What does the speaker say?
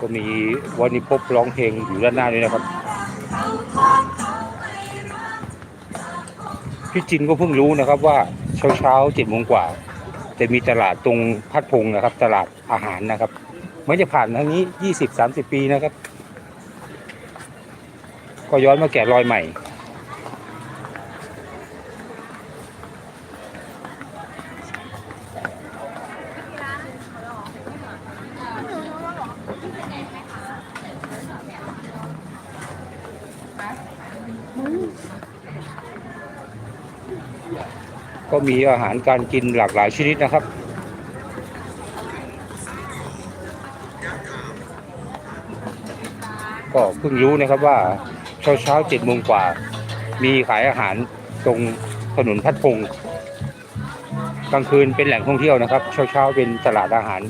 ก็มีวันนี้พบร้องเพลงอยู่ด้านหน้าด้วยนะครับ พี่จินก็เพิ่งรู้นะครับว่าเช้าเช้าเจ็ดโมงกว่า จะมีตลาดตรงพัดพงนะครับ ตลาดอาหารนะครับไม่จะผ่านทางนี้ยี่สิบสามสิบปีนะครับ ก็ย้อนมาแกะรอยใหม่ ก็มีอาหารการกินหลากหลายชนิดนะครับ ก็เพิ่งรู้นะครับว่าเช้าเช้าเจ็ดโมงกว่า มีขายอาหารตรงถนนพัดพงศ์กลางคืนเป็นแหล่งท่องเที่ยวนะครับ เช้าเช้าเป็นตลาดอาหาร